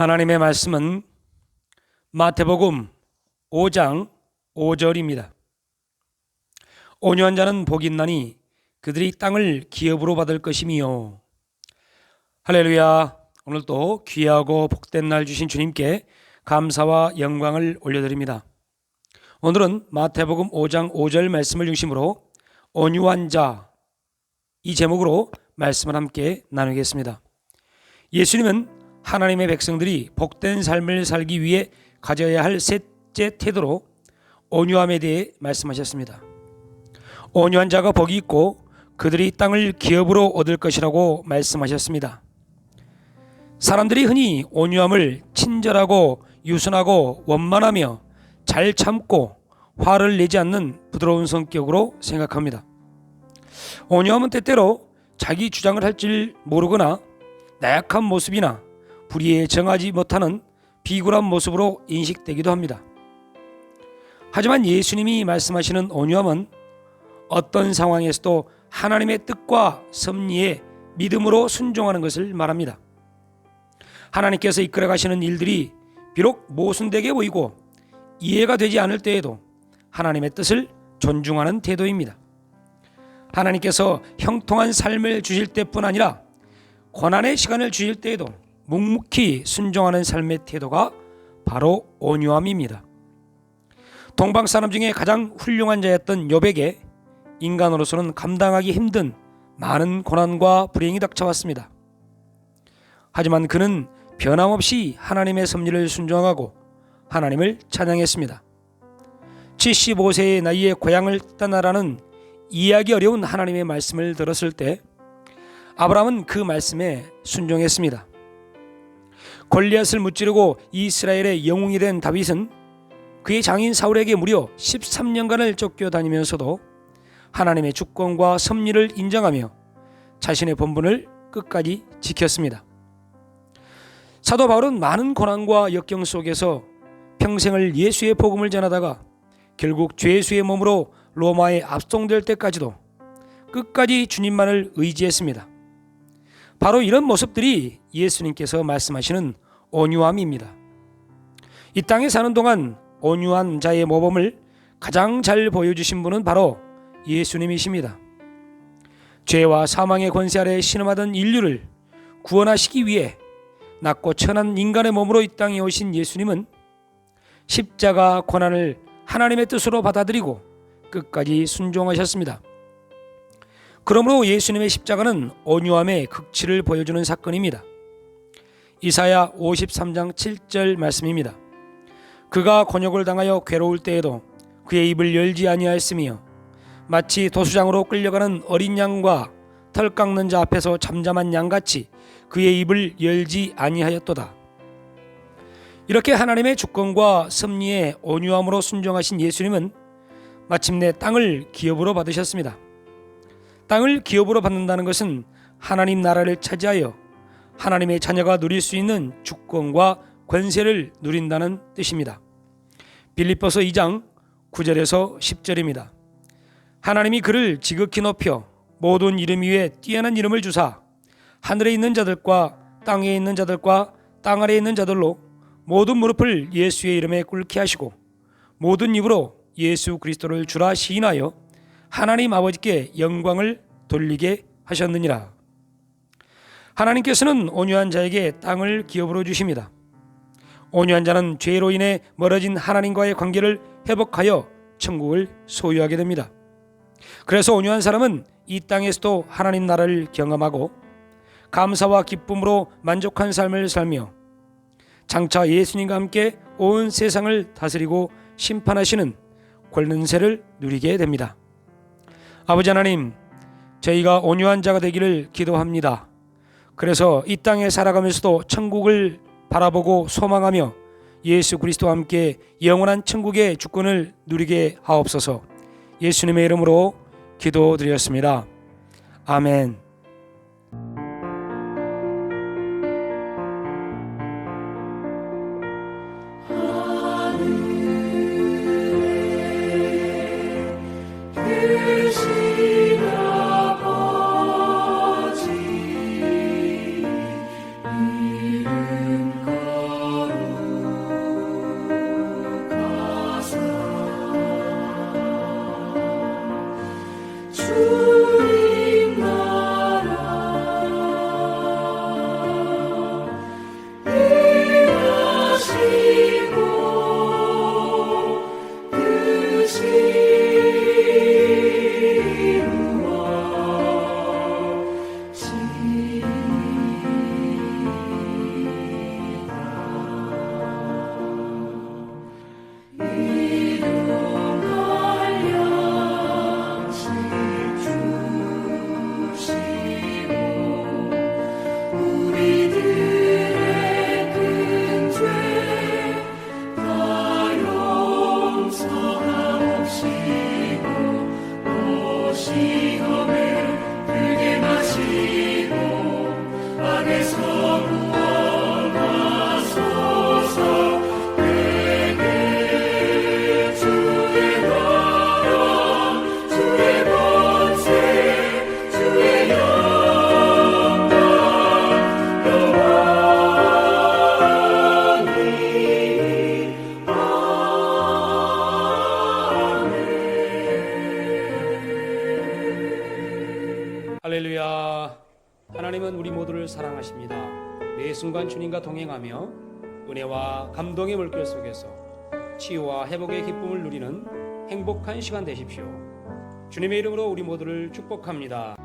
하나님의 말씀은 마태복음 5장 5절입니다. 온유한 자는 복이 있나니 그들이 땅을 기업으로 받을 것이미요. 할렐루야. 오늘도 귀하고 복된 날 주신 주님께 감사와 영광을 올려드립니다. 오늘은 마태복음 5장 5절 말씀을 중심으로 온유한 자 이 제목으로 말씀을 함께 나누겠습니다. 예수님은 하나님의 백성들이 복된 삶을 살기 위해 가져야 할 셋째 태도로 온유함에 대해 말씀하셨습니다. 온유한 자가 복이 있고 그들이 땅을 기업으로 얻을 것이라고 말씀하셨습니다. 사람들이 흔히 온유함을 친절하고 유순하고 원만하며 잘 참고 화를 내지 않는 부드러운 성격으로 생각합니다. 온유함은 때때로 자기 주장을 할 줄 모르거나 나약한 모습이나 불의에 정하지 못하는 비굴한 모습으로 인식되기도 합니다. 하지만 예수님이 말씀하시는 온유함은 어떤 상황에서도 하나님의 뜻과 섭리에 믿음으로 순종하는 것을 말합니다. 하나님께서 이끌어 가시는 일들이 비록 모순되게 보이고 이해가 되지 않을 때에도 하나님의 뜻을 존중하는 태도입니다. 하나님께서 형통한 삶을 주실 때뿐 아니라 고난의 시간을 주실 때에도 묵묵히 순종하는 삶의 태도가 바로 온유함입니다. 동방 사람 중에 가장 훌륭한 자였던 요백에 인간으로서는 감당하기 힘든 많은 고난과 불행이 닥쳐왔습니다. 하지만 그는 변함없이 하나님의 섭리를 순종하고 하나님을 찬양했습니다. 75세의 나이에 고향을 떠나라는 이해하기 어려운 하나님의 말씀을 들었을 때 아브라함은 그 말씀에 순종했습니다. 골리앗을 무찌르고 이스라엘의 영웅이 된 다윗은 그의 장인 사울에게 무려 13년간을 쫓겨다니면서도 하나님의 주권과 섭리를 인정하며 자신의 본분을 끝까지 지켰습니다. 사도 바울은 많은 고난과 역경 속에서 평생을 예수의 복음을 전하다가 결국 죄수의 몸으로 로마에 압송될 때까지도 끝까지 주님만을 의지했습니다. 바로 이런 모습들이 예수님께서 말씀하시는 온유함입니다. 이 땅에 사는 동안 온유한 자의 모범을 가장 잘 보여주신 분은 바로 예수님이십니다. 죄와 사망의 권세 아래 신음하던 인류를 구원하시기 위해 낮고 천한 인간의 몸으로 이 땅에 오신 예수님은 십자가 고난을 하나님의 뜻으로 받아들이고 끝까지 순종하셨습니다. 그러므로 예수님의 십자가는 온유함의 극치를 보여주는 사건입니다. 이사야 53장 7절 말씀입니다. 그가 곤욕을 당하여 괴로울 때에도 그의 입을 열지 아니하였으며 마치 도수장으로 끌려가는 어린 양과 털 깎는 자 앞에서 잠잠한 양같이 그의 입을 열지 아니하였도다. 이렇게 하나님의 주권과 섭리에 온유함으로 순종하신 예수님은 마침내 땅을 기업으로 받으셨습니다. 땅을 기업으로 받는다는 것은 하나님 나라를 차지하여 하나님의 자녀가 누릴 수 있는 주권과 권세를 누린다는 뜻입니다. 빌립보서 2장 9절에서 10절입니다. 하나님이 그를 지극히 높여 모든 이름 위에 뛰어난 이름을 주사 하늘에 있는 자들과 땅에 있는 자들과 땅 아래에 있는 자들로 모든 무릎을 예수의 이름에 꿇게 하시고 모든 입으로 예수 그리스도를 주라 시인하여 하나님 아버지께 영광을 돌리게 하셨느니라. 하나님께서는 온유한 자에게 땅을 기업으로 주십니다. 온유한 자는 죄로 인해 멀어진 하나님과의 관계를 회복하여 천국을 소유하게 됩니다. 그래서 온유한 사람은 이 땅에서도 하나님 나라를 경험하고 감사와 기쁨으로 만족한 삶을 살며 장차 예수님과 함께 온 세상을 다스리고 심판하시는 권능세를 누리게 됩니다. 아버지 하나님, 저희가 온유한 자가 되기를 기도합니다. 그래서 이 땅에 살아가면서도 천국을 바라보고 소망하며 예수 그리스도와 함께 영원한 천국의 주권을 누리게 하옵소서. 예수님의 이름으로 기도드렸습니다. 아멘. 순간 주님과 동행하며 은혜와 감동의 물결 속에서 치유와 회복의 기쁨을 누리는 행복한 시간 되십시오. 주님의 이름으로 우리 모두를 축복합니다.